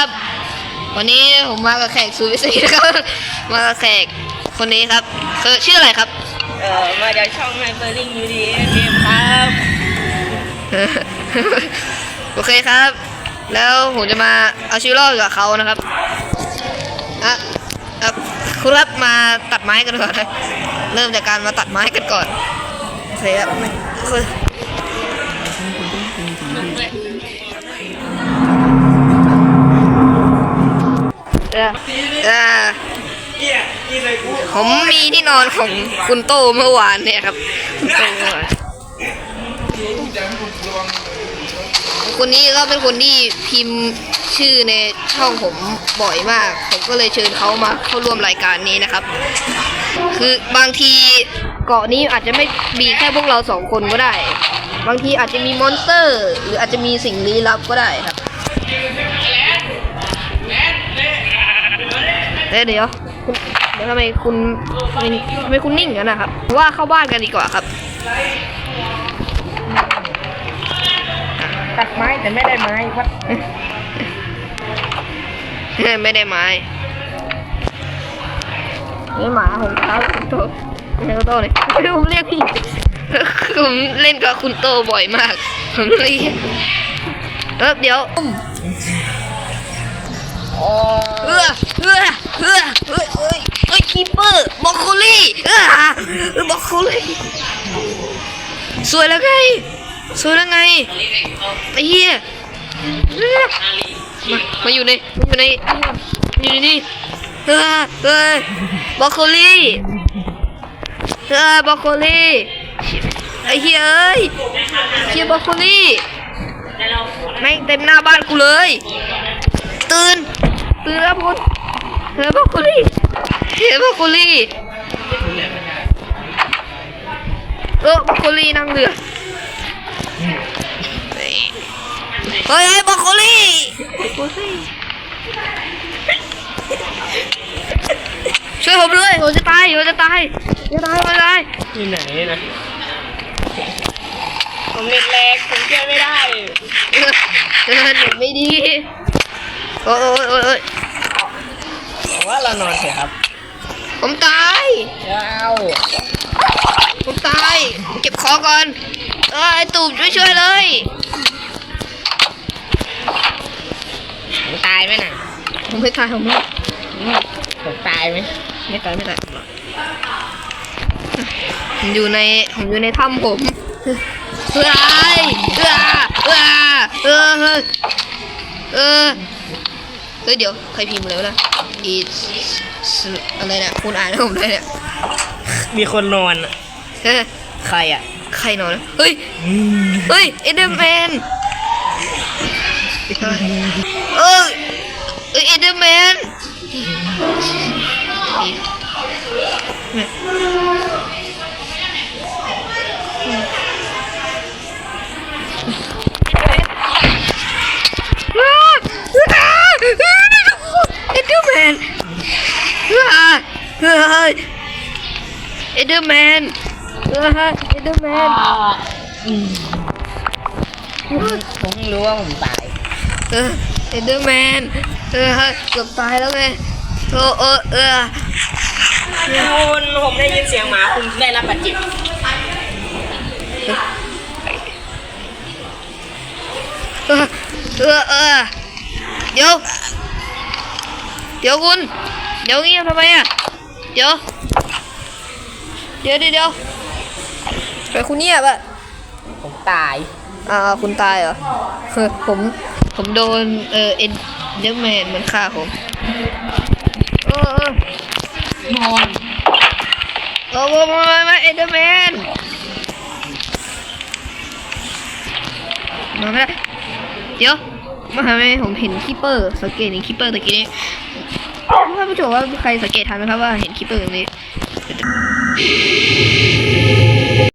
ครับวันนี้ผมมากับแขกซูวิสีนะครับมากับแขกคนนี้ครับคือชื่ออะไรครับ เอ่อมาจากช่องไฮเปอร์ลิงยูดีเกมครับโอเคครับ แล้วผมจะมาเอาชีวิตรอดกับเขานะครับอะอะคุณรับมาตัดไม้กันก่อนนะเริ่มจากการมาตัดไม้กันก่อนโอเคครับคือเออเออผมมีที่นอนของคุณโตเมื่อวานเนี่ยครับคุณโตเมื่อวานคนนี้ก็เป็นคนที่พิมพ์ชื่อในช่องผมบ่อยมาก ผมก็เลยเชิญเขามาเข้าร่วมรายการนี้นะครับ คือบางทีเกาะนี้อาจจะไม่มีแค่พวกเราสองคนก็ได้ บางทีอาจจะมีมอนสเตอร์ หรืออาจจะมีสิ่งลี้ลับก็ได้ครับ เดี๋ยวเดี๋ยวคุณเดี๋ยวทำไมคุณทำไมทำไมคุณนิ่งกันนะครับ ว่าเข้าบ้านกันดีกว่าครับ ตัดไม้แต่ไม่ได้ไม้ครับไม่ได้ไม้นี่หมาของเขาคุณโตไม่ใช่คุณโตเลยไม่รู้ผมเรียกพี่ผมเล่นกับคุณโตบ่อยมากผมเรียกเออเดี๋ยวอ๋อเออ เอ้ยเอ้ยเอ้ยคีเปอร์บรอกโคลี่เออบรอกโคลี่สวยแล้วไงสวยแล้วไงไอ้เหี้ยเออมามาอยู่ในมาอยู่ในอยู่ในนี่เออเออบรอกโคลี่เออบรอกโคลี่ไอ้เหี้ยเอ้ยเหี้ยบรอกโคลี่แม่งเต็มหน้าบ้านกูเลย ตื่นตื่นแล้วคุณ เฮ้ยบรอกโคลี่เฮ้ยบรอกโคลี่เออบรอกโคลี่นั่งเรือเฮ้ยเฮ้ยบรอกโคลี่บรอกโคลี่ช่วยผมด้วยผมจะตายผมจะตายจะตายผมจะตายอยู่ไหนนะผมเน็ตแรงผมเชื่อไม่ได้เออเออเน็ตไม่ดีโอ้ยโอ้ยโอ้ย โอ้ยผมว่าเรานอนเถอะครับผมตายเจ้าผมตายเก็บของก่อนเออไอตูบช่วยช่วยเลยผมตายไหมน่ะผมไม่ตายผมไม่อืมผมตายไหมไม่ตายไม่ตายผมอยู่ในผมอยู่ในถ้ำผมเฮ้ยเฮ้ยเฮ้ยเฮ้ยเออเออเออ เฮ้ยเดี๋ยวใครพิมพ์เลยวะนะอีสอะไรเนี่ยคุณอ่านให้ผมด้วยเนี่ยมีคนนอนอะเฮ้ยใครอะใครนอนเฮ้ยเฮ้ยเอเดอร์แมนเออเอเดอร์แมนเอเดอร์แมน เอเดอร์แมนเอเดอร์แมนผมเพิ่งรู้ว่าผมตายเออเอเดอร์แมนเออเกือบตายแล้วไงโอ้เออเออคุณผมได้ยินเสียงหมาคุณได้รับบาดเจ็บเออเออเออเดี๋ยวเดี๋ยวคุณเดี๋ยวเงียบทำไมอะเดี๋ยว เดี๋ยวเดี๋ยวเดี๋ยวทำไมคุณเงียบอะผมตายอ่าคุณตายเหรอเออผมผมโดนเออเอ็นเดอร์แมนมันฆ่าผมเออเออนอนเออมามามาเอ็นเดอร์แมนมาไม่ได้เดี๋ยวมาทำไมผมเห็นคิปเปอร์สังเกตเห็นคิปเปอร์ตะกี้นี้ท่านผู้ชมว่าใครสังเกตทันไหมครับว่าเห็นคิปเปอร์ตรงนี้ Shhh.